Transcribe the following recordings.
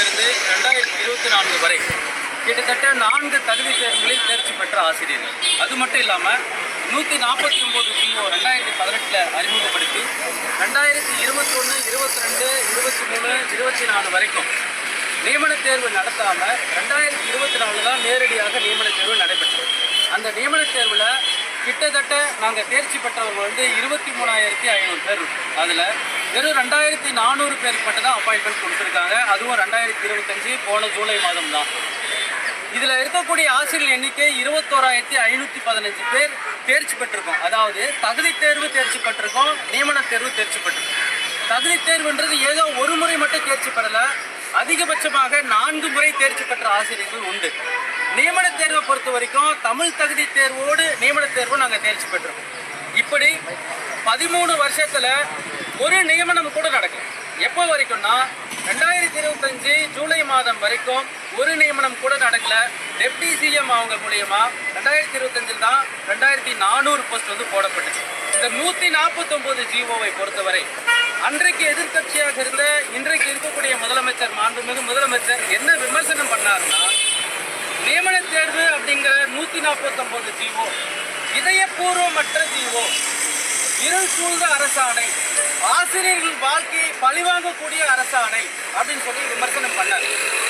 இருந்து ரெண்டாயிரத்தி இருபத்தி நான்கு வரை கிட்டத்தட்ட நான்கு தகுதி தேர்வுகளில் தேர்ச்சி பெற்ற ஆசிரியர்கள். அது மட்டும் இல்லாமல் நூற்றி நாற்பத்தி ஒம்பது பிஓ ரெண்டாயிரத்தி பதினெட்டில் அறிமுகப்படுத்தி ரெண்டாயிரத்தி இருபத்தொன்று இருபத்தி ரெண்டு இருபத்தி மூணு இருபத்தி நாலு வரைக்கும் நியமன தேர்வு நடத்தாமல் ரெண்டாயிரத்தி இருபத்தி நாலு தான் நேரடியாக நியமன தேர்வு நடைபெற்றது. அந்த நியமன தேர்வில் கிட்டத்தட்ட நாங்கள் தேர்ச்சி பெற்றவர்கள் வந்து இருபத்தி மூணாயிரத்தி ஐநூறு பேர். அதில் வெறும் ரெண்டாயிரத்தி நானூறு பேருக்கு மட்டும் தான் அப்பாயின்மெண்ட் கொடுத்துருக்காங்க. அதுவும் ரெண்டாயிரத்தி இருபத்தஞ்சு போன ஜூலை மாதம் தான் இதில் இருக்கக்கூடிய ஆசிரியர் எண்ணிக்கை இருபத்தோராயிரத்தி ஐநூற்றி பதினஞ்சு பேர் தேர்ச்சி பெற்றிருக்கோம். அதாவது தகுதி தேர்வு தேர்ச்சி பெற்றிருக்கோம் நியமன தேர்வு தேர்ச்சி பெற்றிருக்கோம். தகுதி தேர்வுன்றது ஏதோ ஒரு முறை மட்டும் தேர்ச்சி பெறலை அதிகபட்சமாக நான்கு முறை தேர்ச்சி பெற்ற ஆசிரியர்கள் உண்டு. நியமன தேர்வை பொறுத்த வரைக்கும் தமிழ் தகுதி தேர்வோடு நியமன தேர்வு நாங்கள் தேர்ச்சி பெற்றிருக்கோம். இப்படி பதிமூணு வருஷத்தில் ஒரு நியமனம் கூட நடக்கல. எப்போ வரைக்கும்னா ரெண்டாயிரத்தி இருபத்தஞ்சு ஜூலை மாதம் வரைக்கும் ஒரு நியமனம் கூட நடக்கல. டெப்டி சிஎம் அவங்க மூலியமா ரெண்டாயிரத்தி இருபத்தஞ்சில் தான் ரெண்டாயிரத்தி நானூறு போஸ்ட் வந்து போடப்பட்டுச்சு. இந்த நூற்றி நாற்பத்தொம்போது ஜிஓவை பொறுத்தவரை அன்றைக்கு எதிர்க்கட்சியாக இருந்த இன்றைக்கு இருக்கக்கூடிய முதலமைச்சர் மாண்புமிகு முதலமைச்சர் என்ன விமர்சனம் பண்ணாருன்னா நியமன தேர்வு அப்படிங்கிற நூற்றி நாற்பத்தொம்போது ஜிஓ இதயபூர்வமற்ற ஜிஓ இருள் சூழ்ந்த அரசாணை ஆசிரியர்கள் வாழ்க்கையை பழிவாங்கக்கூடிய அரசாணை அப்படின்னு சொல்லி விமர்சனம் பண்ணார்.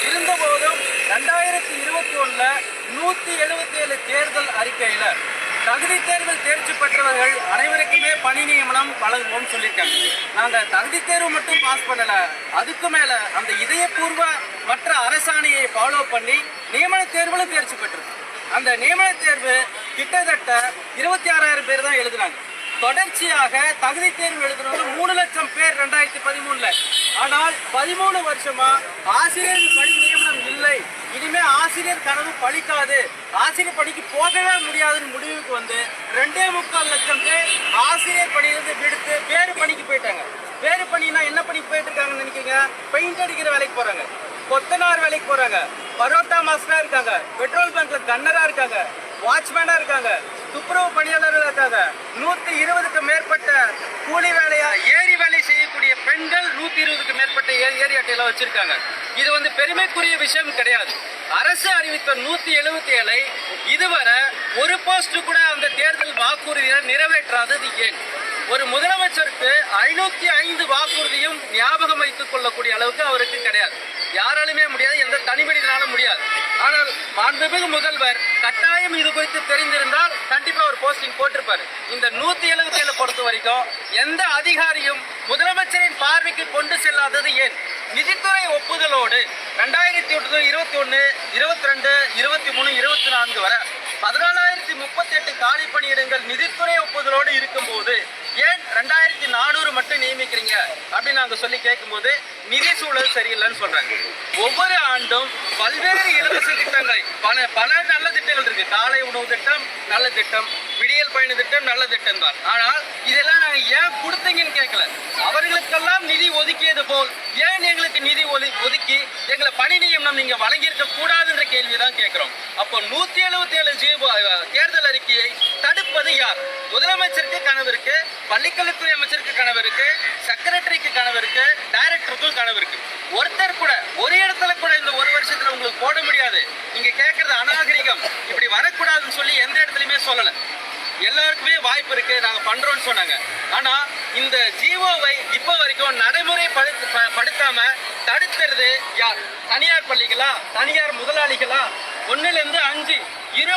இருந்தபோதும் ரெண்டாயிரத்தி இருபத்தி ஒன்றில் நூற்றி எழுபத்தி ஏழு தேர்தல் அறிக்கையில் தகுதி தேர்வில் தேர்ச்சி பெற்றவர்கள் அனைவருக்குமே பணி நியமனம் வழங்குவோம்னு சொல்லியிருக்காங்க. நாங்கள் தகுதி தேர்வு மட்டும் பாஸ் பண்ணல அதுக்கு மேல அந்த இதயபூர்வ மற்ற அரசாணையை ஃபாலோ பண்ணி நியமன தேர்விலும் தேர்ச்சி பெற்றிருக்கு அந்த நியமன தேர்வு கிட்டத்தட்ட இருபத்தி ஆறாயிரம் பேர் தான் எழுதுனாங்க. தொடர்ச்சியாக தகுதி தேர்வு எழுதுனவங்க மூணு லட்சம் பேர் ரெண்டாயிரத்தி பதிமூணுல. ஆனால் பதிமூணு வருஷமா ஆசிரியர் பணி நியமனம் இல்லை. இனிமே ஆசிரியர் கனவு பழிக்காது. ஆசிரியர் பணிக்கு போகவே முடியாதுன்னு முடிவுக்கு வந்து ரெண்டே முக்கால் லட்சம் பேர் ஆசிரியர் பணியிலிருந்து விடுத்து வேறு பணிக்கு போயிட்டாங்க. வேறு பணினா என்ன பணிக்கு போயிட்டு இருக்காங்கன்னு நினைக்கிறீங்க? பெயிண்ட் அடிக்கிற வேலைக்கு போறாங்க. கொத்தனார் வேலைக்கு போறாங்க. பரோட்டா மாஸ்டரா இருக்காங்க. பெட்ரோல் பங்க்ல கன்னரா இருக்காங்க. வாட்ச்மேனா இருக்காங்க. துப்புரவு பணியாளர்களுக்காக நூத்தி இருபதுக்கு மேற்பட்ட கூலி வேலையா ஏரி வேலை செய்யக்கூடிய பெண்கள் நூத்தி இருபதுக்கு மேற்பட்ட ஏரி அட்டையெல்லாம் வச்சிருக்காங்க. இது வந்து பெருமைக்குரிய விஷயம் கிடையாது. அரசு அறிவித்த நூத்தி எழுபத்தி ஏழை இதுவரை ஒரு போஸ்ட் கூட அந்த தேர்தல் வாக்குறுதியை நிறைவேற்றாதது ஏன்? ஒரு முதலமைச்சருக்கு ஐநூத்தி ஐந்து வாக்குறுதியும் ஞாபகம் வைத்துக் கொள்ளக்கூடிய அளவுக்கு அவருக்கு கிடையாது. யாராலுமே முடியாது எந்த தனி மனிதனாலும் முடியாது. ஆனால் மாண்புமிகு முதல்வர் கட்டாயம் இது குறித்து தெரிந்திருந்தால் போஸ்டிங் போட்டிருப்பாரு. இந்த நூத்தி எழுபத்தி ஏழு பொறுத்த வரைக்கும் எந்த அதிகாரியும் முதலமைச்சரின் பார்வைக்கு கொண்டு செல்லாதது ஏன்? நிதித்துறை ஒப்புதலோடு ரெண்டாயிரத்தி ஒன்று இருபத்தி ஒன்று இருபத்தி ரெண்டு இருபத்தி மூணு இருபத்தி நான்கு வரை பதினாலாயிரத்தி முப்பத்தி எட்டு காலி பணியிடங்கள் நிதித்துறை ஒப்புதலோடு இருக்கும்போது ஏன் ரெண்டாயிரத்தி நானூறு மட்டும் நியமிக்கிறீங்க? அப்படின்னு நாங்கள் சொல்லி கேட்கும்போது நிதி சூழல் சரியில்லைன்னு சொல்றாங்க. ஒவ்வொரு ஆண்டும் பல்வேறு இலவச திட்டங்கள் பல பல நல்ல திட்டங்கள் இருக்கு. காலை உணவு திட்டம் நல்ல திட்டம் விடியல் பயண திட்டம் நல்ல திட்டம் தான். ஆனால் இதெல்லாம் நாங்க ஏன் கொடுத்தீங்கன்னு கேட்கல அவர்களுக்கெல்லாம் நிதி ஒதுக்கியது போல் ஏன் எங்களுக்கு நிதி ஒதுக்கி ஒதுக்கி எங்களை பணி நியமனம் நீங்க வழங்கியிருக்க கூடாதுன்ற கேள்விதான் கேட்கிறோம் அப்போ நூத்தி எழுபத்தி ஏழு ஜீவோ தேர்தல் அறிக்கையை தடுப்பது யார்? முதலமைச்சருக்கு கனவு இருக்கு பள்ளிக்கல்வித்துறை அமைச்சருக்கு கனவு இருக்கு செக்ரட்டரிக்கு கனவு இருக்கு டைரக்டருக்கும் கனவு இருக்கு. ஒருத்தர் கூட ஒரு இடத்துல கூட இந்த ஒரு வருஷத்துல உங்களுக்கு போட முடியாது. நீங்க கேட்கறது அநாகரிகம். இப்படி வரக்கூடாதுன்னு சொல்லி எந்த இடத்துலயுமே சொல்லல. எல்லாருக்குமே வாய்ப்பு இருக்கு நாங்க பண்றோம்னு சொன்னாங்க. ஆனா இந்த ஜீவோவை இப்ப வரைக்கும் நடைமுறை ப- படுத்தாம தடுத்துறது யார்? தனியார் பள்ளிகளா? தனியார் முதலாளிகளா? ஒண்ணுல இருந்து அஞ்சு இரு